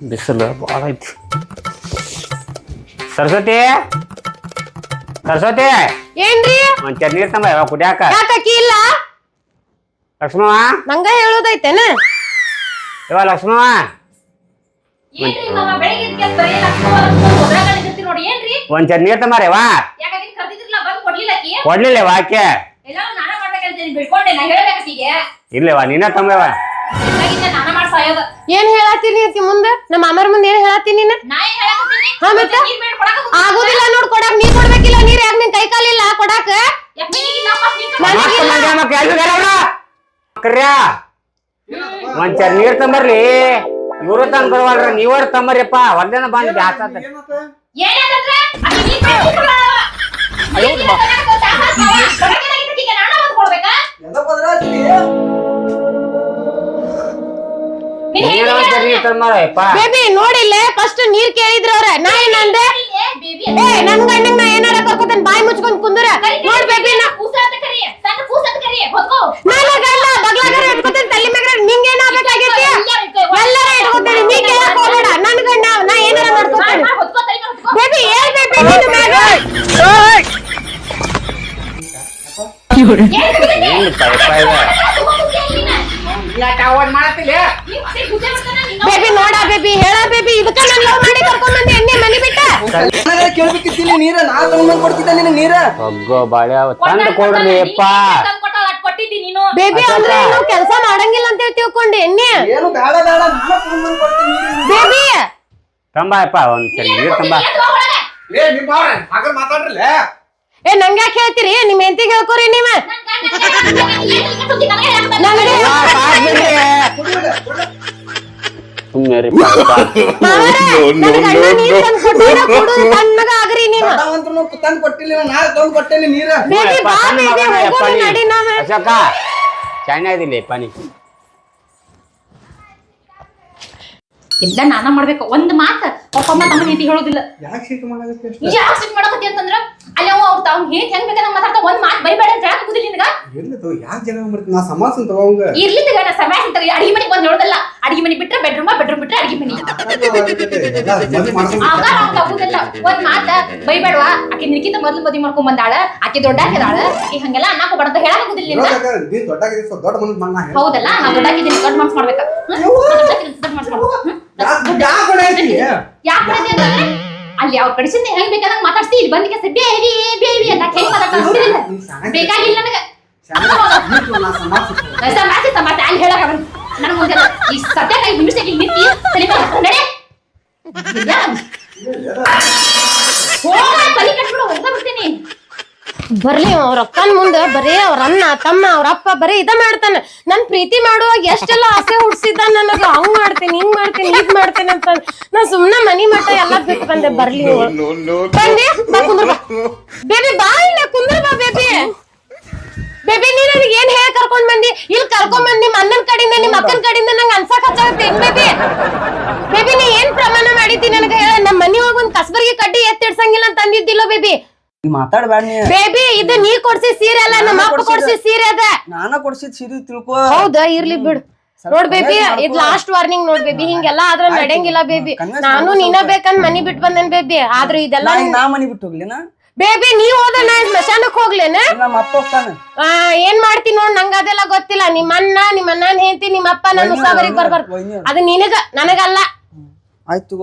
ಬಿಸಿಲು ಭಾಳ ಐತಿ. ಸರಸ್ವತಿ? ಸರಸ್ವತಿ? ಏನ್ರಿ? ಒಂದ್ ಚರ್ ನೀರ್ ತಂಬ ಯಾವಾಗ ಕುಡಿಯಾಕ? ಯಾಕಿ ಇಲ್ಲ? ಲಕ್ಷ್ಮವ? ನಂಗ ಹೇಳೋದೈತೇನ? ಇವ ಲಕ್ಷ್ಮವ? ಒಂದ್ ಚರ್ ನೀರ್ ತಂಬಾರೆ ವಾ ಕೊಡ್ಲಿಲ್ಲ ವಾಕ್ಯ ಇಲ್ಲವಾ ನೀನ ಮಾಡ್ ಸಾಯೋದ. ಏನ್ ಹೇಳತ್ತೀನಿ ಆಕಿ ಮುಂದ? ನಮ್ಮ ಅಮ್ಮರ ಮುಂದೆ ಏನ್ ಹೇಳತ್ತೀನಿ ನೀನ್? ನಾ ಏನ್ ಹೇಳಕತ್ತೀನಿ? ಹಾ, ಮತ್ತೆ? ನೀರ್ ಬೇಡ ಕೊಡಕ ಆಗುದಿಲ್ಲ. ನೋಡ್ ಕೊಡಾಕ್ ನೀ ಕೊಡ್ಬೇಕಿಲ್ಲ ನೀರ್ ಯಾಕೆ ನಿನ್ ಕೈ ಕಾಲಿಲ್ಲ ಕೊಡಾಕ? ಕರ್ಯಾ. ಚರ್ ನೀರ್ ತಂಬರ್ಲಿ. ಇವ್ರು ತಂದ್ ಕೊಡವಲ್ರ ನೀವರ್ ತಂಬರ್ರಿಪ್ಪ. ಒಂದೇನ ಬಂದ್ ಏನಾದಂದ್ರೆ ನೀರ್ ಬೇಡ ಕೊಡಲ್ಲ. ಕೊಡಕ ನಾನ ಕೊಡ್ಬೇಕಾ? ಬೇಬಿ ನೋಡಿಲ್ಲ ಫಸ್ಟ್ ನೀರ್ ಕೇಳಿದ್ರ ಅವ್ರ. ನಾ ಏನಂದೆ ಬೇಬಿ ಏ ನನ್ ಗಂಡಂಗ್ ನಾ ಏನಾರ ಕರ್ಕೋತೇನ್ ಬಾಯಿ ಮುಚ್ಕೊಂಡ್ ಕುಂದ್ರ. ನೋಡ್ ಬೇಬಿ ನಾ ನನ್ನ ಗಂಡ ಬಗ್ಲಾಗರ ಇಟ್ಕೋತೇನ್ ತಲೆ ಮ್ಯಾಗ ನಿಂಗ್ ಏನಾಗ್ಬೇಕಾಗೈತಿ ಎಲ್ಲಾರ ಇಟ್ಕೋತೇನೆ ನೀ ಕೇಳಕ್ ಹೋಗ್ಬೇಡ. ನನ್ ಗಂಡ ನಾ ಏನಾರ ಮಾಡ್ಕೋತೇನೆ. ಬೇಬಿ ಏನ್ ಬೇಬಿ ನಿನ್ ಮ್ಯಾಗ. ಏನ್ ಬೇಬಿ ನೋಡ ಬೇಬಿ ಹೇಳ ಬೇಬಿ ಇದಕ್ಕ ನಾನು ಲವ್ ಮಾಡಿ ಕರ್ಕೊಂಡ್ ಬಂದೆ ಎಣ್ಣೆ ಮನಿ ಬಿಟ್ಟ. ಕೇಳ್ಬೇಕಿತ್ತಿಲ್ಲ ನೀರ ನಾ ತಗೊಂಡ್ ಕೊಡ್ತಿದ್ದೆ ನಿನ್ನ ನೀರ. ಅಗ್ಗೋ ಬಾಳ್ಯ ತಂದ್ ಕೊಡ್ರಿ ಅಪ್ಪ ಕೊಟ್ಟಿದ್ದಿ ನೀನು. ಬೇಬಿ ಅಂದ್ರೆ ಏನು ಕೆಲಸ ಮಾಡಂಗಿಲ್ಲ ಅಂತ ಹೇಳಿ ತಿಳ್ಕೊಂಡೆ ಎಣ್ಣೆ. ಏನು ಬೇಡ ಬೇಡ ನಾನ ತಗೊಂಡ್ ಕೊಡ್ತೀನಿ ಬೇಬಿ. ತಂಬಾ ಅಪ್ಪ ಒಂದ್ ಚರ್ ನೀರ್ ತಂಬಾ. ಏ ಮಾತಾಡ್ರಲ್ಲ? ಏ ನಂಗೆ ಯಾಕೆ ಹೇಳ್ತೀರಿ? ನಿಮ್ ಹೆಂಡತಿಗೆ ಹೇಳ್ಕೊರಿ ನೀವ. ನನಗೆ ಸುಮ್ಮನೆ ಮಾವರೇ, ನೀರ್ ತಂದ್ ತಣ್ಣಗ ಆಗ್ರಿ ನೀನು ದೊಡ್ಡವಂತ್ರು ತಂದ್ ಕೊಟ್ಟಿಲ್ಲ ನಾ ತಗೊಂಡ್ ಕೊಟ್ಟೇನಿ ನೀರ. ಬೇಬಿ ಬಾ ಬೇಬಿ ಹೋಗೋಣ ನಡಿ ನಾವ. ಅಶೋಕ ಚೆನ್ನಾಗಿದಿಲ್ಲ ಪಾನಿ. ಎಲ್ಲ ನಾನ ಮಾಡ್ಬೇಕು. ಒಂದ್ ಮಾತ ಒಬ್ಬಮ್ಮ ತಮ್ಮ ನೀತಿ ಹೇಳೋದಿಲ್ಲ. ಯಾಕೆ ಸಿಟ್ಟು ಮಾಡಾಕತ್ತಿ ಅಷ್ಟ? ಯಾಕೆ ಸಿಟ್ ಮಾಡಕತ್ತಿ ಅಂತಂದ್ರ ಅಲ್ಲಿ ಅವ ಅವ್ರ ತಾವ್ ಹೇಗ್ ಹೆಂಗ್ ಬೇಕಾದಂಗ ಮಾತಾಡ್ತಾ ಒಂದ್ ಮಾತ್ ಬರಿಬೇಡ ಅಂತ ಹೇಳಕ್ ಆಗುದಿಲ್ಲ ನಿನಗ? ಎಲ್ಲಿದು ಯಾಕೆ ಜನ ಮಾಡ್ತೀನಿ ನಾ ಸಮಾಸನ್ ತಗೊಂಗ ಇರ್ಲಿಲ್ಲ ನಾ ಸಮಯ ಅಂತ ಅಡಿಗೆ ಮನೆಗೆ ಬಂದ್ ನೋಡೋದಲ್ಲ ಅಡಿಗೆ ಮನೆ ಬಿಟ್ರೆ ಬೆಡ್ರೂಮ್ ಬೆಡ್ರೂಮ್ ಬಿಟ್ರೆ ಅಡಿಗೆ ಮನೆ. ಆಗ ಅವ್ನ್ ಆಗುದಿಲ್ಲ ಒಂದ್ ಮಾತ ಬೈಬೇಡವಾ ಆಕಿ ನಿನಕಿಂತ ಮೊದ್ಲು ಮದ್ವಿ ಮಾಡ್ಕೊಂಡ್ ಬಂದಾಳ. ಆಕೆ ದೊಡ್ಡ ಹಾಕಿದಾಳ ಈ ಹಂಗೆಲ್ಲ ಅನ್ನಕ್ ಬಡ ಅಂತ ಹೇಳಕ್ ಆಗುದಿಲ್ಲ ನಿನಗ? ನೀನ್ ದೊಡ್ಡಾಗಿದೆ ಸ್ವಲ್ಪ ದೊಡ್ಡ ಮನಸ್ ಮಣ್ಣ ಹೌದಲ್ಲ ನಾ ದೊಡ್ಡಾಕಿದ್ದೀನಿ ದೊಡ್ಡ ಮನ್ಸ್ ಮಾಡ್ಬೇಕ? ನಾ ದೊಡ್ಡ ಮನ್ಸ್ ಮಾಡ್ಬೇಕು? ಅಲ್ಲಿ ಅವ್ರ ಕಡಿಸಿಂದ ಹೆಂಗ್ ಬೇಕಾದಂಗ ಮಾತಾಡ್ತಿ ಇಲ್ಲಿ ಬಂದಿಗೆ ಬೇಬಿ ಬೇಬಿ ಅಂತ ಹೆಂಗ್ ಮಾತಾಡ್ತಾರ ನೋಡಿದಿಲ್ಲ ಬೇಕಾಗಿಲ್ಲ ನನಗೆ. ಸಮಾಸಿ ಸಮಾಸಿ ಅಲ್ಲಿ ಹೇಳಕ ನನ್ ಮುಂದೆ ಈ ಸದ್ಯ ಇಲ್ಲಿ ನಿಂತಿ ತಲೆ ಮೇಲೆ ಹಾಕ್ಕೊಂಡ್ ಹೋಗ ತಲೆ ಕಟ್ಬಿಡು ಹೋಗ ಬಿಡ್ತೀನಿ ಬರ್ಲಿ ಅವ್ರ ಅಕ್ಕನ ಮುಂದೆ, ಬರೀ ಅವ್ರ ಅಣ್ಣ, ತಮ್ಮ, ಅವ್ರ ಅಪ್ಪ, ಬರೀ ಇದ ಮಾಡ್ತಾನೆ. ನನ್ ಪ್ರೀತಿ ಮಾಡುವಾಗ ಎಷ್ಟೆಲ್ಲ ಆಸೆ ಹುಡ್ಸಿದ್ದ ನನಗ. ಅವ್ ಮಾಡ್ತೀನಿ, ಹಿಂಗ್ ಮಾಡ್ತೀನಿ, ಇದ್ ಮಾಡ್ತೀನಿ ಅಂತ. ನಾ ಸುಮ್ನೆ ಮನಿ ಮಠ ಎಲ್ಲಾ ಬಿಟ್ಟು ಬಂದೆ, ಬರ್ಲಿ ಬಂದೆ ಬೇಬಿ, ಬಾ ಇಲ್ಲ, ಕುಂದ್ರ ಬಾ ಬೇಬಿ. ಬೇಬಿ ನೀ ನನಗೆ ಏನ್ ಹೇಳಿ ಕರ್ಕೊಂಡ್ ಬಂದಿ? ಇಲ್ಲಿ ಕರ್ಕೊಂಡ್ ಬಂದ್ ನಿಮ್ಮ ಅಣ್ಣನ ಕಡೆಯಿಂದ ನಿಮ್ಮ ಅಕ್ಕನ ಕಡೆಯಿಂದ ನಂಗೆ ಅನ್ಸಕ್ ಬೇಬಿ? ಬೇಬಿ, ನೀ ಏನ್ ಪ್ರಮಾಣ ಮಾಡಿದ್ದಿ ನನಗ ಹೇಳ. ನಮ್ಮ ಮನಿ ಹೋಗಿ ಒಂದ್ ಕಸ್ಬರ್ಗಿ ಕಡ್ಡಿ ಎತ್ತಿಡ್ಸಂಗಿಲ್ಲ ಅಂತ ಅಂದಿದ್ದಿಲ್ಲ ಬೇಬಿ. ಮಾತಾಡ್ಬೇಡ ನೀ ಬೇಬಿ ಇದು ನೀ ಕೊಡ್ಸಿ ಸೀರೆ ಅಲ್ಲ ನಮ್ಮ ಅಪ್ಪ ಕೊಡ್ಸಿ ಸೀರೆ ಅದ. ನಾನ ಕೊಡ್ಸಿದ ಸೀರೆ ತಿಳ್ಕೊ. ಹೌದಾ ಇರ್ಲಿ ಬಿಡು. ನೋಡ್ ಬೇಬಿ ಇದ್ ಲಾಸ್ಟ್ ವಾರ್ನಿಂಗ್ ನೋಡ್ ಬೇಬಿ ಹಿಂಗೆಲ್ಲ ಆದ್ರ ನಡೆಯಂಗಿಲ್ಲ ಬೇಬಿ. ನಾನು ನೀನ ಬೇಕಂದ್ ಮನಿ ಬಿಟ್ ಬಂದೇನ್ ಬೇಬಿ? ಆದ್ರ ಇದೆಲ್ಲ ನಾ ಮನಿ ಬಿಟ್ಟು ಹೋಗ್ಲೇನ? ಬೇಬಿ ನೀ ಹೋದ ನಾ ಸ್ಮಶಾನಕ್ ಹೋಗ್ಲೇನ? ನಮ್ಮ ಅಪ್ಪ ಹೋಗ್ತಾನ. ಆ, ಏನ್ ಮಾಡ್ತಿ ನೋಡ್ ನಂಗ ಅದೆಲ್ಲ ಗೊತ್ತಿಲ್ಲ. ನಿಮ್ಮ ಅಣ್ಣ ನಿಮ್ಮ ಅಣ್ಣನ ಹೇಳ್ತಿ ನಿಮ್ಮ ಅಪ್ಪ ನನ್ನ ಉಸಾಬರಿಗೆ ಬರ್ಬಾರ್ದು. ಅದು ನಿನಗ ನನಗಲ್ಲ. ಆಯ್ತು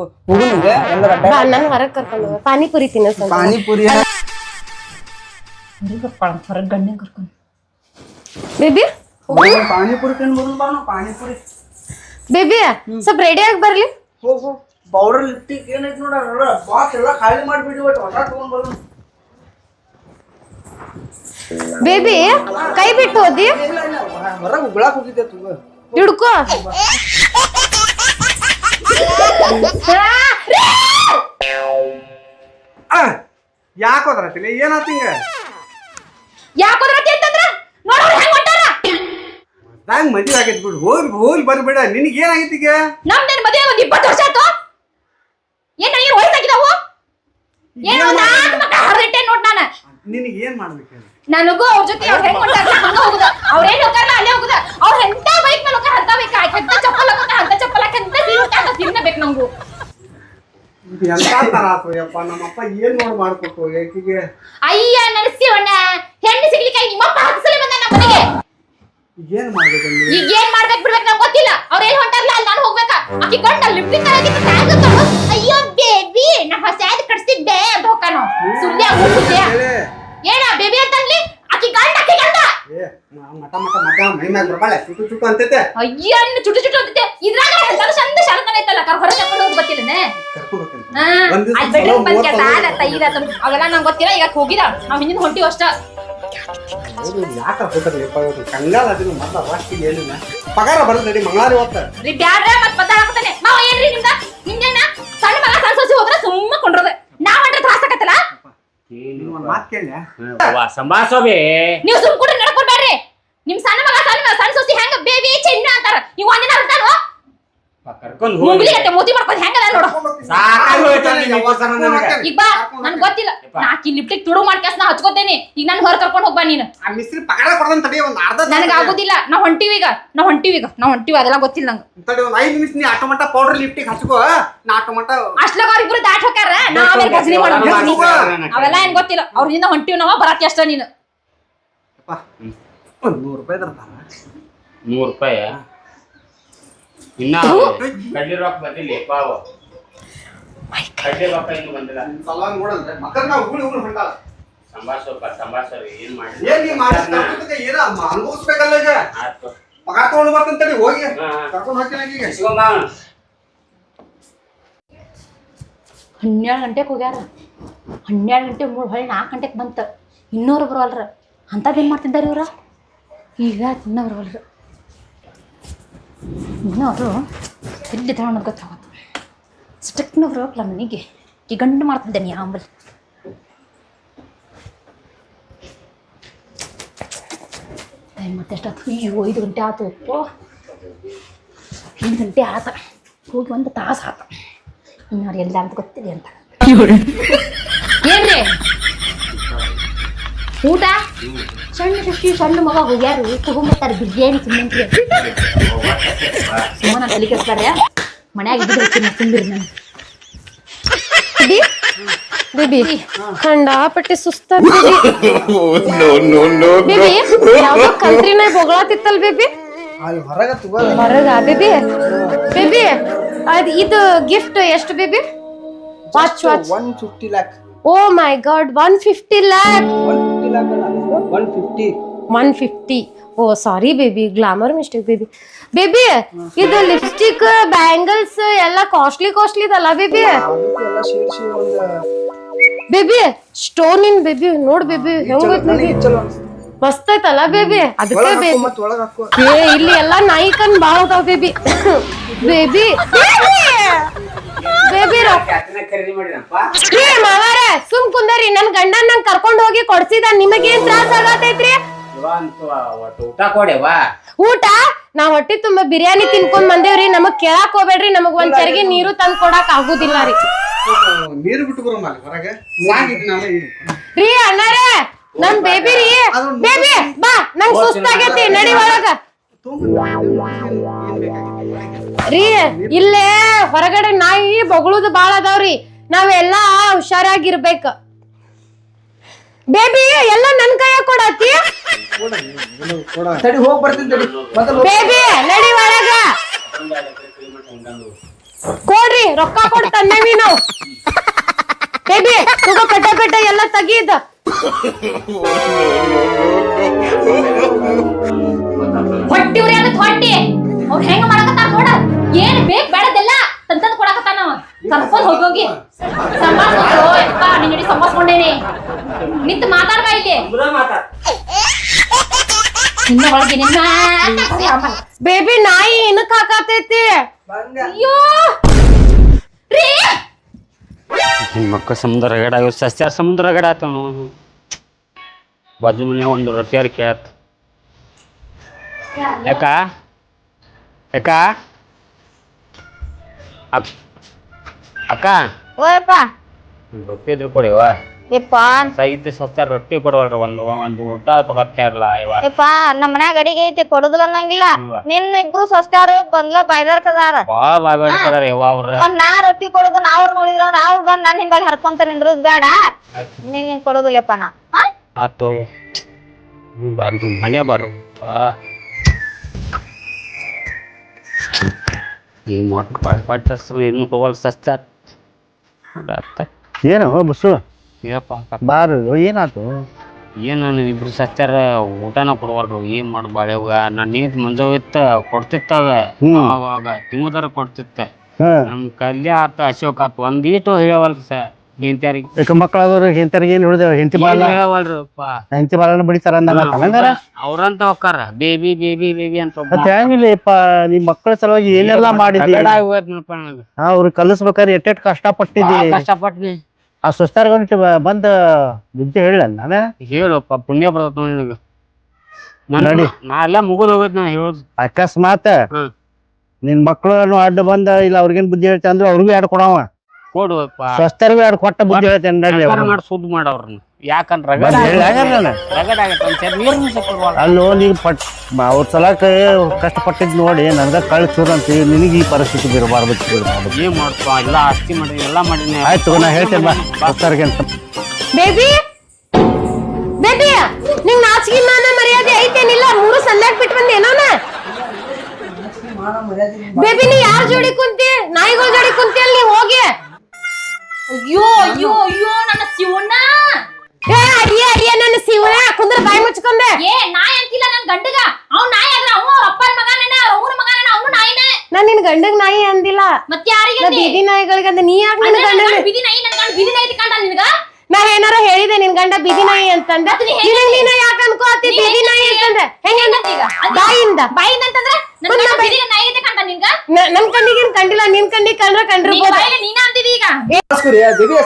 ನನ್ ಹೊರಗ್ ಕರ್ಕೊಂಡು. ಪಾನಿಪುರಿ ತಿನ್ನ ಪಾನಿಪುರಿ ಹೊರಗ್ ಗಂಡ ಕರ್ಕೊಂಡು ಬೇಬಿ ಪಾನಿಪುರಿ ತಿಂದು ಬರೋಣ ಬಾ ನಾವು ಪಾನಿಪುರಿ ಬೇಬಿ ಸ್ವಲ್ಪ ರೆಡಿ ಆಗಿ ಬರ್ಲಿ ಹೋಗು ಪೌಡರ್ ಲಿಪ್ಟಿಕ್ ಏನೈತಿ ನೋಡ ಬಾಕ್ಸ್ ಎಲ್ಲ ಖಾಲಿ ಮಾಡಿಬಿಡಿ ಒಟ್ಟು ಹೊಸ ತಗೊಂಡ್ ಬರೋಣ ಬೇಬಿ ಕೈ ಬಿಟ್ಟು ಹೋದಿ ಇಲ್ಲ ಇಲ್ಲ ಹೊರಗೆ ಉಗುಳಾಕ್ ಹೋಗಿದ್ದೆ ತಗೋ ಹಿಡ್ಕೋ ಯಾಕೆ ಹೋದ್ರತಿಲ್ಲ ಏನಾತ ಹಿಂಗ ಯಾಕೋದ್ರತಿ ಅಂತಂದ್ರ? ನೋಡೋರು ಹೆಂಗ್ ಹೊಂಟಾರ? ನಂಗ್ ಮದ್ವೆ ಆಗೈತಿ ಬಿಡು. ಹೋಗಿ ಹೋಗಿ ಬರ್ಬೇಡ. ನಿನಗೆ ಏನಾಗೈತಿ ಈಗ? ನಮ್ದೇನ್ ಮದುವೆ ಒಂದ್ ಇಪ್ಪತ್ತು ವರ್ಷ ಆಯ್ತು? ಏನ್ ಏನ್ ವಯಸ್ಸಾಗಿದಾವು? ಏನೋ ಒಂದ್ ನಾಲ್ಕು ಮಕ್ಕ ಹರಿಟ್ಟೆ ನೋಡ್ ನಾನು. ನಿನಗೆ ಏನ್ ಮಾಡ್ಬೇಕು ನನಗೂ ಅವ್ರ ಜೊತೆ ಅವ್ರ ಹೆಂಗ್ ಹೊಂಟಾರ ಹಂಗ ಹೋಗುದ. ಅವ್ರ ಏನ್ ಹೋಗಾರಲ್ಲ ಅಲ್ಲೇ ಹೋಗುದ. ಅವ್ರ ಎಂತ ಬೈಕ್ ಮೇಲೆ ಹೋಗಾರ ಅಂತ ಬೇಕಾ? ಎಂತ ಚಪ್ಪಲ್ ಹಾಕೋತ ಅಂತ ಚಪ್ಪಲ್ ಹಾಕಂತ ಸೀರೆ ಹಾಕ ಸೀರೆ ಬೇಕು ನಂಗು ಇದು ಎಂತ ತರ ಆತು ಯಪ್ಪ? ನಮ್ಮಪ್ಪ ಏನ್ ನೋಡಿ ಮಾಡ್ಕೊಟ್ಟು ಏಕಿಗೆ? ಅಯ್ಯ ಹೆಣ್ಣು ಮಟ ಮಟ ಮೈ ಮ್ಯಾಗ ಬರ್ಬಾಳೆ? ಚುಟು ಚುಟು ಅಂತೈತೆ. ಅಯ್ಯ ಇದ್ರಾಗ ಐತಲ್ಲ ಕರ್ ಹೊರ ಕರ್ಕೊಂಡು ಹೋಗಿ ಬಂದ್ ಕೆಲಸ ಮೂವತ್ತು ಆಗತ್ತ ಅವೆಲ್ಲ ನಂಗೆ ಗೊತ್ತಿಲ್ಲ ಈಗ ಹೋಗಿದ. ನಾವು ಹಿಂದಿನ ಹೊಂಟಿವಿ ಅಷ್ಟ. ಯಾಕ ಹೋಗ್ತಾರೆ ಕಂಗಾಲ ಏನಿಲ್ಲ ಪಗಾರ ಬರೋದ್ ನಡಿ ಮಂಗಳಾರ ಇವತ್ತ ರೀ ಬ್ಯಾಡ್ರ ಮತ್ ಬದ್ದಾಡಕತ್ತಾನೆ ಮಾವ ಏನ್ರಿ ನಿಮ್ದ? ನಿಮ್ದೇನ ಸಣ್ಣ ಮಗ ಸಣ್ಣ ಸೊಸಿ ಹೋದ್ರ ಸುಮ್ಮ ಕೊಂಡ್ರದ. ನಾವ್ ಅಂದ್ರೆ ತ್ರಾಸ ಆಗತ್ತಲ್ಲ ನೀವ್ ಒಂದ್ ಮಾತ್ ಕೇಳ ಸಂಭಾಷೋಬಿ ನೀವು ಸುಮ್ ಕೂಡ ನಿಮ್ ಸಣ್ಣ ಮಗ ಸಣ್ಣ ಮಗ ಸಣ್ಣ ಸೊಸಿ ಹೆಂಗ ಬೇಬಿ ಚೆನ್ನ ಅಂತಾರ? ನೀವು ಒಂದಿನ ಅಂತಾರೋ ಕರ್ಕೊಂಡ್ ಮುಂಗ್ಲಿ ಹೋಗಿ ಗತ್ತೆ ಮೂತಿ ಮಾಡ್ಕೊಂಡು ಹೆಂಗದ ನೋಡು. ಸಾಕಾಗಿ ನನಗೆ. ಈಗ ಬಾ ನನ್ ಗೊತ್ತಿಲ್ಲ. ನಾ ಆಕಿ ಲಿಪ್ಟಿಕ್ ತುಡು ಮಾಡ್ಕ್ಯಾಸ್ ನಾ ಹಚ್ಕೋತೇನೆ. ಈಗ ನನ್ ಹೊರ ಕರ್ಕೊಂಡ್ ಹೋಗ್ಬಾ ನೀನು. ಆ ಮಿಸ್ತ್ರಿ ಪಗಾರ ತಡಿ ಒಂದ್ ಅರ್ಧ ನನಗ ಆಗುದಿಲ್ಲ. ನಾವ್ ಹೊಂಟಿವಿ ಈಗ. ನಾವ್ ಹೊಂಟಿವಿ ಈಗ. ನಾವ್ ಹೊಂಟಿವಿ ಅದೆಲ್ಲ ಗೊತ್ತಿಲ್ಲ ನಂಗೆ. ತಡಿ ಒಂದ್ ಐದ್ ನಿಮಿಷ ನೀ ಪೌಡರ್ ಲಿಫ್ಟಿಗೆ ಹಚ್ಕೋ. ನಾ ಅಷ್ಟ್ಲಾಗ ಅವ್ರಿಬ್ರು ದಾಟ್ ಹೋಗ್ಯಾರ ನಾ ಆಮೇಲೆ ಭಜನೆ ಮಾಡೋಣ. ಅವೆಲ್ಲ ಏನ್ ಗೊತ್ತಿಲ್ಲ. ಅವ್ರಿಂದ ಹೊಂಟಿವಿ ನಾವ ಬರತ್ತೆ ಅಷ್ಟ ನೀನು. ನೂರ್ ರೂಪಾಯಿ ತರ್ತಾರ. ನೂರು ರೂಪಾಯಿ? ಇನ್ನ ಕಡ್ಲಿ ರೊಕ್ಕ ಬಂದಿಲ್ಲ ಪಾವ. ಕಡ್ಲಿ ರೊಕ್ಕ ಇನ್ನು ಬಂದಿಲ್ಲ. ಸಲುವಾಗಿ ನೋಡಲ್ರಿ ಮಕ್ಕಳ ನಾವು ಹುಳಿ ಹುಳಿ ಹೊಂಟಾಳ ಸಂಭಾಷೋಪ ಸಂಭಾಷರು ಏನ್ ಮಾಡಿ ಏನ್ ನೀ ಮಾಡಿ ಏನ ಅನುಭವಿಸ್ಬೇಕಲ್ಲ ಈಗ. ತಗೊಂಡು ಹೋಗಿ. ಕರ್ಕೊಂಡು ಹೋಗ್ತೀನಿ ಈಗ. ಹನ್ನೆರಡು ಗಂಟೆಗೆ ಹೋಗ್ಯಾರ. ಹನ್ನೆರಡು ಗಂಟೆ ಮೂರು ಹೊಳ್ಳಿ ನಾಲ್ಕು ಗಂಟೆಗೆ ಬಂತ. ಇನ್ನೂರು ಬರೋಲ್ರ ಏನ್ ಮಾಡ್ತಿದ್ದಾರೆ ಇವ್ರ? ಈಗ ತಿನ್ನವರು ಬರೋಲ್ರ ಇನ್ನೂ ಅವರು ಎಲ್ಲಿ ತಗೊಂಡು ಗೊತ್ತಾಗುತ್ತೆ ಸ್ಟಕ್ನ ಬರೋಲ್ಲ ಮನೆಗೆ ಈ ಗಂಡು ಮಾಡ್ತಿದ್ದೇನೆ ಆಂಬಲ್ ಟೈಮ್ ಮತ್ತೆ ಎಷ್ಟಾಯ್ತು ಅಯ್ಯೋ ಐದು ಗಂಟೆ ಆಯ್ತು ಓ ಐದು ಗಂಟೆ ಆತ. ಹೋಗಿ ಒಂದು ತಾಸು ಆತ. ಇನ್ನಾರು ಎಲ್ಲ ಅಂತ ಗೊತ್ತಿದೆ ಅಂತ. ಏನ್ರಿ? ಊಟ? ಸಣ್ಣ ಶಶಿ ಸಣ್ಣ ಮಗ ಹೋಗ್ಯಾರು ತಗೊಂಬರ್ತಾರೆ ಬಿರಿಯಾನಿ ತಿನ್ನಂತ್ರಿ. ಸುಮ್ಮನೆ ತಲೆ ಕೆಸ್ತಾರೆ ಮನ್ಯಾಗ ನಾನು. ಬೇಬಿ ಖಂಡಾಪಟ್ಟಿ ಸುಸ್ತ ಬೇಬಿ ಯಾವ್ದೋ ಕಂತ್ರಿನ ಬೊಗಳಾತಿತ್ತಲ್ ಬೇಬಿ? ಅಲ್ಲಿ ಹೊರಗೆ ಬೇಬಿ? ಬೇಬಿ ಅದ್ ಇದು ಗಿಫ್ಟ್ ಎಷ್ಟು baby? Watch watch. One fifty lakh oh my god one fifty lakh. One fifty oh sorry baby glamour mistake baby baby ಇದು ಲಿಪ್ಸ್ಟಿಕ್ ಬ್ಯಾಂಗಲ್ಸ್ ಎಲ್ಲ ಕಾಸ್ಟ್ಲಿ ಕಾಸ್ಟ್ಲಿ ಇದಲ್ಲ ಬೇಬಿ ಬೇಬಿ ಸ್ಟೋನ್ ಇನ್ baby ನೋಡ್ baby ಹೆಂಗ್ ಮಸ್ತ್ ಐತಲ್ಲ baby ಅದಕ್ಕೆ baby ಇಲ್ಲಿ ಎಲ್ಲಾ ನಾಯಿಕನ್ ಬಾಳ ಅದಾವ ಬೇಬಿ ಬೇಬಿ ಬೇಬಿ ಕ್ಯಾತನ ಖರೀದಿ ಮಾಡಿದಪ್ಪ ರೀ ಮಾವಾರ ಸುಮ್ ಕುಂದರಿ ನನ್ ಗಂಡನ್ ನಂಗ್ ಕರ್ಕೊಂಡ್ ಹೋಗಿ ಕೊಡ್ಸಿದ. ನಿಮಗೇನ್ ತ್ರಾಸ ಆಗತೈತ್ರಿ ಊಟ ಕೊಡೆವಾ ಊಟ? ನಾವ್ ಹೊಟ್ಟಿ ತುಂಬಾ ಬಿರಿಯಾನಿ ತಿನ್ಕೊಂಡ್ ಬಂದೇವ್ರಿ. ನಮಗ್ ಕೇಳಾಕ್ ಹೋಗ್ಬೇಡ್ರಿ. ನಮಗ್ ಒಂದ್ ಚರಿಗೆ ನೀರು ತಂದ್ ಕೊಡಾಕ್ ಆಗುದಿಲ್ಲ ರೀ. ನೀರು ಬಿಟ್ಟು ಬರೋ ಮಾಲಿ ಹೊರಗೆ. ರೀ ಅಣ್ಣಾರೇ ನನ್ ಬೇಬಿ ರೀ. ಬೇಬಿ ಬಾ ನಂಗ್ ಸುಸ್ತಾಗೈತಿ ನಡಿ ಒಳಗ. ರೀ ಇಲ್ಲೇ ಹೊರಗಡೆ ನಾಯಿ ಬೊಗಳುದು ಬಾಳ ಅದಾವ್ರಿ ನಾವೆಲ್ಲಾ ಹುಷಾರಾಗಿರ್ಬೇಕ ಬೇಬಿ ಎಲ್ಲ ನನ್ ಕೈಯ ಕೊಡತಿ ತಡಿ ಹೋಗಿ ಬರ್ತೀನಿ ತಡಿ ಮೊದಲು ಬೇಬಿ ನಡಿ ಒಳಗ ಕೊಡ್ರಿ ರೊಕ್ಕ ಕೊಡ್ ತಂದೇವಿ ನಾವು ಬೇಬಿ ತಗೋ ಪೆಟ್ಟ ಪೆಟ್ಟ ಎಲ್ಲ ತೆಗೀದ ಹೊಟ್ಟಿ ಉರಿ ಆಗತ್ ಹೊಟ್ಟಿ. ಅವ್ರ ಹೆಂಗ ಮಾಡಕತ್ತಾರ ನೋಡ. ಏನ್ ಬೇಕ್ ಬೇಡದೆಲ್ಲ ತಂತಂದ್ ಕೊಡಕತ್ತಾನ. ಕರ್ಕೊಂಡ್ ಹೋಗಿ ಹೋಗಿ ಸಂಭಾಳ್ಸ್ಕೊಂಡು ಯಪ್ಪ ನಿನ್ ಜೋಡಿ ಸಂಭಾಳ್ಸ್ಕೊಂಡೇನಿ. ನಿಂತು ಮಾತಾಡ್ಬಾ ಇಲ್ಲಿ. ನಿನ್ನ ಒಳಗೆ ನಿನ್ನ ಬೇಬಿ ನಾಯಿ ಏನಕ್ ಹಾಕಾತೈತಿ. ಅಯ್ಯೋ. ರೀ. ಮಕ್ಕ ಸಮುದ್ರ ಗಡ ಇವ್ ಸಸ್ಯ ಸಮುದ್ರ ಗಡ ಆತ ಬಾಜು ಮನೆ ಒಂದು ರೊಟ್ಟಿ ಅರಿಕೆ ಆತ. ಯಾಕ? ಯಾಕ? ಅಕ್ ಅಕ್ಕ? ಓಯಪ್ಪ. ರೊಟ್ಟಿ ಇದು ಕೊಡಿವ ಯಪ್ಪ. ಸೈದ್ ಸತ್ತ ರೊಟ್ಟಿ ಕೊಡವಲ್ರ ಒಂದು ಒಂದು ಊಟ ತಗೋತಾ ಇರಲ್ಲ ಇವ. ಯಪ್ಪ ನಮ್ಮ ಮನ್ಯಾಗ ಅಡಿಗೆ ಐತಿ ಕೊಡುದಿಲ್ಲ ಅನ್ನಂಗಿಲ್ಲ. ನಿನ್ನ ಇಬ್ರು ಸಸ್ಕಾರ ಬಂದ್ಲ ಬೈದಾರ್ಕದಾರ ಬಾಳ ಬಾಯ್ಬಿಡ್ತಾರ ಯವ್ವ ಅವ್ರ. ಒಂದ್ ನಾ ರೊಟ್ಟಿ ಕೊಡುದು ನಾವ್ ನೋಡಿದ್ರ ನಾವ್ ಬಂದ್ ನಾನ್ ಹಿಂಗಾಗಿ ಹರ್ಕೊಂತ ನಿಂದ್ರದ್ ಬೇಡ ನೀನ್ ಕೊಡುದು ಯಪ್ಪ ನಾ? ಆತು. ಬಾರು ಮನೆ ಬಾರು ಏನು ಹೋಗಲ್ ಸಸ್ತ ಏನು ಬಸ್ಸು? ಏನಪ್ಪ ಬಾರು ಏನಾಯ್ತು ಏನು ಇಬ್ರು ಊಟನ ಕೊಡುವಲ್ರು ಏನ್ ಮಾಡ್ ಬಾಳೆವ್ಗ ನಾನು ನೀರ್ ಮುಂಜಾವಿತ್ತ ಕೊಡ್ತಿತ್ತ. ಅವಾಗ ತಿಂಗುದಾರ ಕೊಡ್ತಿತ್ತ. ನಮ್ಮ ನಮ್ ಕಲ್ಯ ಆತ ಅಶೋಕ್ ಆತ ಒಂದೀಟು ಹೇಳವಲ್ ಸ ಹೆಂತ್ಯಾರಿಗೆ ಈಗ ಮಕ್ಕಳಾದವ್ರು ಹೆಂತರಿಗೆ ಏನು ಹಿಡಿದೇವ ಹೆಂತಿ ಬಾಲ ಹೇಳವಲ್ರಪ್ಪ. ಹೆಂತಿ ಬಾಲನ ಬಡಿತಾರ ಅವ್ರಂತ ಬೇಬಿ ಬೇಬಿ ಬೇಬಿ ಅಂತ ಒಬ್ಬ. ಮತ್ ಹೆಂಗಿಲ್ಲಪ್ಪ ನಿಮ್ ಮಕ್ಕಳ ಸಲುವಾಗಿ ಏನೆಲ್ಲಾ ನನಗೆ. ಹಾ ಅವ್ರು ಕಲಿಸ್ಬೇಕಾದ್ರೆ ಎಟ್ಟೆಟ್ ಕಷ್ಟ ಪಟ್ಟಿದ್ದಿ ಭಾಳ ಕಷ್ಟಪಟ್ನಿ. ಆ ಸುಸ್ತಾರ ಬಂದ ಬುದ್ಧಿ ಹೇಳ ನಾನ? ಹೇಳಪ್ಪ ಪುಣ್ಯ ಬರ್ತದ ನಿನಗೆ. ನನ್ ನಡಿ. ನಾ ಎಲ್ಲ ಮುಗಿದ್ ಹೋಗೋದ್ ನಾ ಹೇಳೋದು. ಅಕಸ್ಮಾತ್ ಹ್ಮ್. ನಿನ್ ಮಕ್ಕಳು ಅಡ್ಡ ಬಂದ ಇಲ್ಲ ಅವ್ರಿಗೇನ್ ಬುದ್ಧಿ ಹೇಳ್ತಾ ಅಂದ್ರೆ ಅವ್ರಿಗೂ ಎರಡು ಕೊಡವ. ಕೊಡುವಪ್ಪ ಸ್ವಸ್ಥರಿಗೂ ಎರಡು ಕೊಟ್ಟ ಬುದ್ಧಿ ಹೇಳ್ತೇನೆ ನಡ್ರಿ ಮಾಡಿ ಸುದ್ದಿ ಮಾಡವ್ರನ್ನ ಯಾಕಂದ್ರ ರಗಡ ಬಂದ್ ಹೇಳಿ ನಾನು. ರಗಡ ಒಂದ್ ನೀರ್ ಅಲ್ಲೋ ನೀನ್ ಪಟ್ ಅವ್ರ ಸಲಕ ಕಷ್ಟಪಟ್ಟಿದ್ ನೋಡಿ ನನ್ಗ ಕಳ್ ಅಂತ ನಿನಗೆ ಈ ಪರಿಸ್ಥಿತಿ ಬಿರಬಾರ್ದು ಬಿರಬಾರ್ದು. ಏನ್ ಎಲ್ಲ ಆಸ್ತಿ ಮಾಡಿದ ಎಲ್ಲ ಮಾಡಿದೀನಿ. ಆಯ್ತು ನಾ ಹೇಳ್ತೇನೆ ಬಾ. ಸ್ವಸ್ಥರಿಗೆ ಅಂತ. ಬೇಬಿ! ಬೇಬಿ! ನಿಂಗ್ ಮಾನ ಮರ್ಯಾದೆ ಐತೇನಿಲ್ಲ? ಮೂರು ಸಂದ್ಯಾಕ್ ಬಿಟ್ಟು ಬಂದೆ ಏನೋನ ಬೇಬಿ ನೀ ಯಾರ ಜೋಡಿ ಕುಂತಿ? ನಾಯಿಗಳ ಜೋಡಿ ಕುಂತಿ ಅಲ್ಲಿ ನೀ ಹೋಗಿ. ಅಯ್ಯೋ ಅಯ್ಯೋ ಅಯ್ಯೋ ನನ್ನ ಶಿವಣ್ಣ. ಏ ಅಡಿಯ ಅಡಿಯ ನನ್ನ ಶಿವನ ಕುಂದ್ರ ಬಾಯಿ ಮುಚ್ಕೊಂಡೆ ಏ ನಾಯಿ ಅಂತಿಲ್ಲ ನನ್ನ ಗಂಡಗ. ಅವ್ನ್ ನಾಯಿ ಆದ್ರ ಅವ್ನು ಅವ್ರ ಅಪ್ಪನ ಮಗನೇ ಅವ್ರ ಅವ್ರ ಮಗನೇ ಅವನು ನಾಯಿನೇ. ನಾನು ನಿನ್ನ ಗಂಡಗ್ ನಾಯಿ ಅಂದಿಲ್ಲ. ಮತ್ತೆ ಯಾರಿಗೆ ನಾ ಬೀದಿ ನಾಯಿಗಳಿಗೆ ಅಂದ. ನೀ ಯಾಕೆ ನನ್ನ ಗಂಡ ಬಿದಿ ನಾಯಿ ನನ್ನ ಗಂಡ ಬಿದಿ ನಾಯಿ ಕಂಡ ನಿನಗ? ನಾ ಏನಾರ ಹೇಳಿದೆ ನಿನ್ ಗಂಡ ಬೀದಿ ನಾಯಿ ಅಂತಂದ. ನಿನಗ್ ನೀನ ಯಾಕ ಅನ್ಕೋತಿ ಬೀದಿ ನಾಯಿ ಅಂತಂದೆ? ಹೆಂಗಂದ ಈಗ? ಬಾಯಿಂದ. ಬಾಯಿಂದ ಅಂತಂದ್ರೆ ನನ್ ಕಣ್ಣಿಗೆ ಗಂಡ ನಾ ನ- ಕಂಡಿಲ್ಲ ನಿನ್ ಕಣ್ಣಿಗೆ ಕಂಡ್ರ ಕಂಡಿರ್ಬೋದು ಬೇಬಿ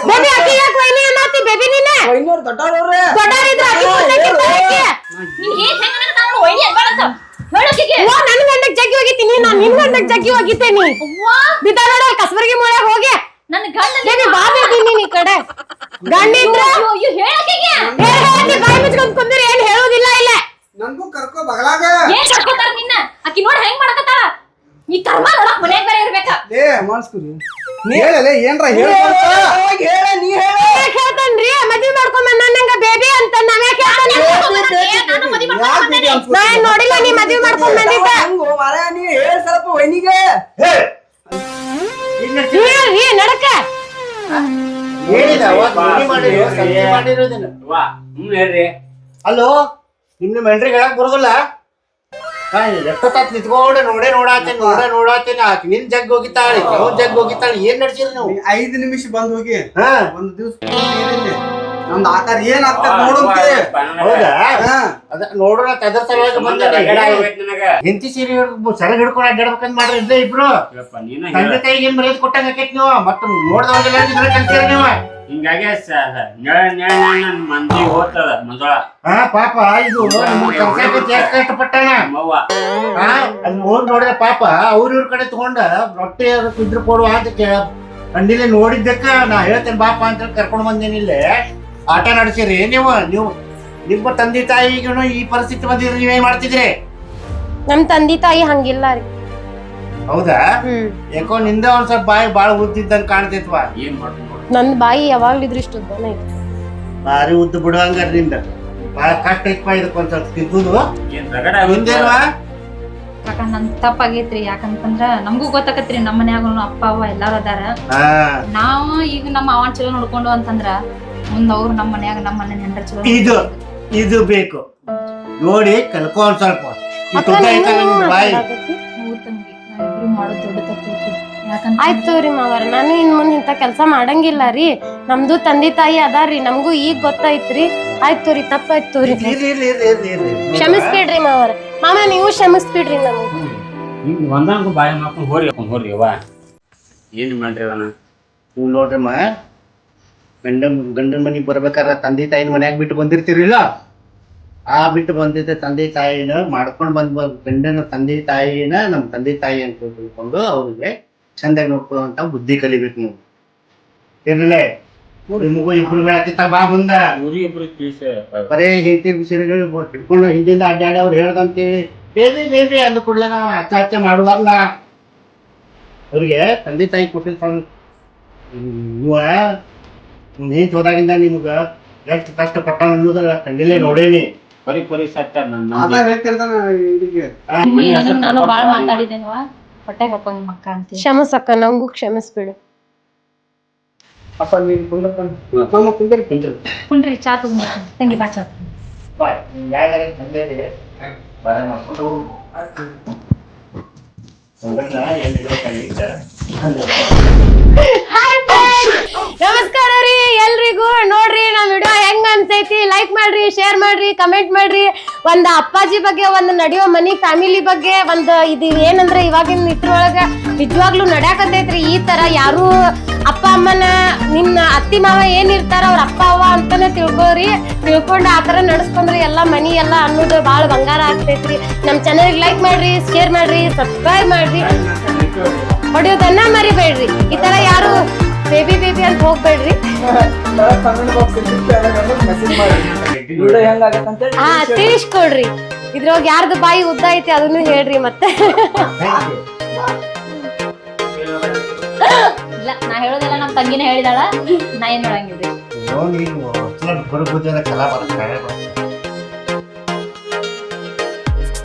ಬೇಬಿ ಅಕ್ಕಿ ಯಾಕೆ ವೈನಿ ಅನ್ನತಿ ಬೇಬಿ ನೀನೆ? ದೊಡ್ಡವರಿದ್ರೆ ಅಕ್ಕಿ ಕೊಡ್ಲಿಕ್ಕಿಂತ ಅಕ್ಕಿ. ನೀನ್ ಗಂಡಕ್ ಜಗ್ಗಿ ಹೋಗಿತೀನಿ ನಾನ್ ನಿನ್ ಗಂಡಕ್ ಜಗ್ಗಿ ಹೋಗಿದ್ದೇನಿ. ಬಿದ್ದ ನೋಡ ಕಸಬರ್ಗಿ ಮೊಳೆ ಹೋಗಿ. ನನ್ನ ಗಂಡ ಬೇಬಿ ಬಾ ಬೇಬಿ ನೀನ್ ಈ ಕಡೆ. ಅಯ್ಯೋ ಲೇ ಮಾಡಿಸ್ಕೊರಿ ಹೇಳಲೆ ಏನ್ರ ಹೇಳ ಹೇಳ ನೀ ಹೇಳ. ಯಾಕ್ ಹೇಳ್ತಾನ್ರಿ? ಮದ್ವಿ ಮಾಡ್ಕೊಂಡ್ ಬಂದಂಗ ಬೇಬಿ ಅಂತ ನಾವ್? ನಾ ಏನ್ ನೋಡಿಲ್ಲ ನೀ ಮದ್ವಿ ಮಾಡ್ಕೊಂಡ್ ಬಂದಿದ್ದ. ಹೆಂಗೋ ನೀ ಹೇಳ್ ಸ್ವಲ್ಪ ವೈನಿಗೆ ಹೇಳ್ರಿ. ನಡಕ ಹೇಳಿದ ಹೇಳಕ್ ಬರೋದಿಲ್ಲ? ಎಷ್ಟೊತ್ತಾತ್ ನಿಂತ್ಕೊಂಡೆ ನೋಡೇ ನೋಡಾತೇನೆ ನೋಡೇ ನೋಡಾತೇನೆ ಆಕಿ ನಿನ್ ಜಗ್ ಹೋಗಿತ್ತಾಳೆ ಅವ್ನ್ ಜಗ್ ಹೋಗಿತ್ತಾಳೆ ಏನ್ ನಡ್ಸಿರಿ ನೀವು? ಐದ್ ನಿಮಿಷ ಬಂದ್ ಹೋಗಿ ಹಾ. ಒಂದ್ ದಿವ್ಸ ನಮ್ದು ಆಕಾರ ಏನ್ ಆಗ್ತದ ನೋಡುಂತೆ ಹೌದಾ? ಹಾ. ಅದ ನೋಡೋಣ ಅದ್ರ ಸಲುವಾಗಿ ಬಂದ ಹೆಂಡತಿ ಸೀರೆ ಸೆರಗ್ ಹಿಡ್ಕೊಂಡು ಅಡ್ಡಾಡ್ಬೇಕಂತ ಮಾಡ್ರಿ ಇದ್ದೇ ಇಬ್ರು. ಯಪ್ಪ, ನೀನ ತಂದೆ. ತಾಯಿಗೆ ಏನ್ ಮರ್ಯಾದೆ ಕೊಟ್ಟಂಗ ಆಕೈತಿ ನೀವು? ಮತ್ತ ನೋಡ್ದವಾಗೆಲ್ಲ ಇದ್ರೆ ಕಲ್ತೀರ ನೀವು. ಹಿಂಗಾಗಿ ಮಂದಿ ಹೋಗ್ತದ ಮಂಜೋಳ ಹಾ ಪಾಪ ಇದು ಹೋಗಿ ನೋಡಿದ ಪಾಪ ಅವ್ರ ಇವ್ರ ಕಡೆ ತಗೊಂಡ ರೊಟ್ಟಿ ಇದ್ರ ಕೊಡುವ ಅಂತ ಕೇಳ ಕಂಡಿಲ್ಲ ನೋಡಿದ್ದಕ್ಕ ನಾ ಹೇಳ್ತೇನೆ ಬಾಪ ಅಂತ ಕರ್ಕೊಂಡ್ ಬಂದೇನಿ ಇಲ್ಲೇ. ಆಟ ನಡೆಸಿರಿ. ನೀವು ನೀವು ನಿಮ್ಮ ತಂದೆ ತಾಯಿಗೂ ಈ ಪರಿಸ್ಥಿತಿ ಬಂದಿದ್ರೆ ನೀವೇನ್ ಮಾಡ್ತಿದ್ರಿ? ನಮ್ ತಂದೆ ತಾಯಿ ಹಂಗಿಲ್ಲ ರೀ. ಹೌದಾ? ಹ್ಮ್. ಯಾಕೋ ನಿಂದ ಒಂದ್ ಸ್ವಲ್ಪ ಬಾಯಿ ಬಾಳ ಉದ್ದಿದ್ದಂಗ ಕಾಣ್ತೈತ್ವಾ? ಏನ್ ಮಾಡ್ತೀನಿ ನೋಡು. ನನ್ ಬಾಯಿ ಯಾವಾಗ್ಲಿದ್ರು ಇಷ್ಟು ಉದ್ದನ ಐತಿ. ಭಾರಿ ಉದ್ದ ಬಿಡುವಂಗ ನಿಂದ. ಬಾಳ ಕಷ್ಟ ಐತ್ಪಾ ಇದಕ್ಕೆ ಒಂದ್ ಸ್ವಲ್ಪ ತಿದ್ದುದು ಏನ್ ರಗಡ ಆಗೋಯ್ತು. ಮುಂದೇನ್ವಾ ಕಾಕ ನನ್ ತಪ್ಪಾಗೈತ್ರಿ. ಯಾಕಂತಂದ್ರ ನಮಗೂ ಗೊತ್ತಾಕತ್ರಿ. ನಮ್ಮ ಮನ್ಯಾಗ ಅಪ್ಪ ಅವ್ವ ಎಲ್ಲಾರು ಅದಾರ. ಹಾ. ನಾವ್ ಈಗ ನಮ್ಮ ಅವನ್ ಚಲೋ ನೋಡ್ಕೊಂಡು ಅಂತಂದ್ರ ಮುಂದ ಅವ್ರು ನಮ್ಮ ಮನ್ಯಾಗ ನಮ್ಮ ಮನೆ ಹೆಂಡ್ರ ಚಲೋ ಇದು ಇದು ಬೇಕು. ನೋಡಿ ಕಲ್ಕೊ ಒಂದ್ ಸ್ವಲ್ಪ. ಈ ತುಟ್ಟ ಐತಲ್ಲ ಬಾಯಿ? ತಂಗಿ ನಾವಿಬ್ರು ಮಾಡೋದ್ ದೊಡ್ಡ ತಪ್ಪೈತಿ ಯಾಕಂತ ಆಯ್ತ್ ತಗೋರಿ ಮಾವರ ನಾನು ಇನ್ ಮುಂದೆ ಇಂಥ ಕೆಲಸ ಮಾಡಂಗಿಲ್ಲ ರೀ. ನಮ್ದು ತಂದೆ ತಾಯಿ ಅದಾರ್ರಿ ನಮಗೂ ಈಗ ಗೊತ್ತಾಯ್ತ್ರಿ. ಆಯ್ತು ತೋರಿ ತಪ್ಪಾಯ್ತು ತೋರಿ. ಇರ್ಲಿ ಇರ್ಲಿ ಇರ್ಲಿ ಇರ್ಲಿ ಇರ್ಲಿ ಕ್ಷಮಿಸ್ಬಿಡ್ರಿ ಮಾವರ. ಮಾಮ ನೀವು ಕ್ಷಮಿಸ್ಬಿಡ್ರಿ ನಮ್ಗೆ. ಹಿಂಗ್ ಒಂದಂಗ ಬಾಯಿ ಮಾಡ್ಕೊಂಡು ಹೋರಿ ಹಾಕೊಂಡ್ ಹೋರಿ ಅವ್ವ. ಏನ್ ಮಾಡ್ರಿ ಅದನ್ನ? ನೀವು ನೋಡ್ರಮ್ಮ ಗಂಡನ್ ಗಂಡನ ಮನೆಗೆ ಬರ್ಬೇಕಾದ್ರೆ ತಂದೆ ತಾಯಿನ ಮನ್ಯಾಗ ಬಿಟ್ಟು ಬಂದಿರ್ತೀರಿಲ್ಲ? ಆ ಬಿಟ್ಟು ಬಂದಿದ್ದ ತಂದೆ ತಾಯಿನ ಮಾಡ್ಕೊಂಡು ಬಂದ್ ಗಂಡನ ತಂದೆ ತಾಯಿನ ನಮ್ಮ ತಂದೆ ತಾಯಿ ಅಂತ ತಿಳ್ಕೊಂಡು ಅವ್ರಿಗೆ ಚಂದಾಗಿ ನೋಡ್ಕೊಳ್ಳುವಂತ ಬುದ್ಧಿ ಕಲಿಬೇಕು ನೀವು. ಇರ್ಲೇ? ನಿಮಗೂ ಇಬ್ರು ಬಾ ಮುಂದ. ಬರೇ ಹೆಂಡತಿ ಬಿಸಿರುಗಳು ಹಿಡ್ಕೊಂಡು ಹಿಂದಿಂದ ಅಡ್ಡಾಡಿ ಅವ್ರು ಹೇಳ್ದಂತೆ ಬೇರೆ ಬೇರೆ ಅಂದ ಕೂಡಲೇ ನಾವು ಅಚ್ಚ ಅಚ್ಚ ಮಾಡುವಲ್ಲ ಅವ್ರಿಗೆ ತಂದೆ ತಾಯಿ ಕೊಟ್ಟಿರ್ತಾನ ಇವ ನೀನ್ ಹೋದಾಗಿಂದ ನಿಮ್ಗ ಎಷ್ಟು ಕಷ್ಟ ಪಟ್ಟ ಅನ್ನೋದ್ರ ನೋಡೇನಿ. ಬರೀ ಬರೀ ಸಟ್ಟ ನನ್ನ ನಾನು ಬಾಳ ಮಾತಾಡಿದ್ದೇನವಾ ಹೊಟ್ಟೆ ಹಾಕೊಂಡ್ ಮಕ್ಕ ಅಂತ ಕ್ಷಮಸಕ್ಕ ನಂಗೂ ಕ್ಷಮಿಸ್ಬಿಡು. ಅಪ್ಪ ನೀನ್ ಕುಂದ್ರ ಚಾ ತಗೊಂಡ್ ತಂಗಿ ಬಾ ಚಾ ನಮಸ್ಕಾರ ರೀ ಎಲ್ರಿಗೂ. ನೋಡ್ರಿ ನಮ್ ವಿಡಿಯೋ ಹೆಂಗ್ ಅನ್ಸೈತಿ? ಲೈಕ್ ಮಾಡ್ರಿ ಶೇರ್ ಮಾಡ್ರಿ ಕಮೆಂಟ್ ಮಾಡ್ರಿ. ಒಂದ್ ಅಪ್ಪಾಜಿ ಬಗ್ಗೆ ಒಂದ್ ನಡೆಯೋ ಮನಿ ಫ್ಯಾಮಿಲಿ ಬಗ್ಗೆ ಒಂದ್ ಇದು ಏನಂದ್ರೆ ಇವಾಗಿನ ಇದ್ರೊಳಗ ನಿಜವಾಗ್ಲೂ ನಡ್ಯಾಕತೈತ್ರಿ ಈ ತರ ಯಾರು ಅಪ್ಪ ಅಮ್ಮನ ನಿನ್ನ ಅತ್ತಿ ಮಾವ ಏನ್ ಇರ್ತಾರ ಅವ್ರ ಅಪ್ಪ ಅವ್ವ ಅಂತಾನೆ ತಿಳ್ಕೊರಿ ತಿಳ್ಕೊಂಡು ಆ ತರ ನಡ್ಸ್ಕೊಂಡ್ರಿ ಎಲ್ಲಾ ಮನಿ ಎಲ್ಲಾ ಅನ್ನೋದು ಬಾಳ ಬಂಗಾರ ಆಗ್ತೈತ್ರಿ. ನಮ್ ಚಾನಲ್ ಲೈಕ್ ಮಾಡ್ರಿ ಶೇರ್ ಮಾಡ್ರಿ ಸಬ್ಸ್ಕ್ರೈಬ್ ಮಾಡ್ರಿ. ಹೊಡಿಯೋದನ್ನ ಮರಿಬೇಡ್ರಿ. ಈ ತರ ಯಾರು ಬೇಬಿ ಬೇಬಿ ಅಲ್ಲಿ ಹೋಗ್ಬೇಡ್ರಿ. ಕಮೆಂಟ್ ಬಾಕ್ಸ್ ಮೆಸೇಜ್ ಮಾಡಿ ವಿಡಿಯೋ ಹೆಂಗಾಗತ್ತಂತ ಹಾ ತಿಳಿಸ್ಕೊಡ್ರಿ. ಇದ್ರೊಳಗ ಯಾರ್ದು ಬಾಯಿ ಉದ್ದ ಐತಿ ಅದನ್ನು ಹೇಳ್ರಿ ಮತ್ತೆ. ಇಲ್ಲ ನಾ ಹೇಳೋದೆಲ್ಲ ನಮ್ ತಂಗಿನ ಹೇಳಿದಾಳ. ನಾ ಏನ್ ನೋಡಂಗಿಲ್ರಿ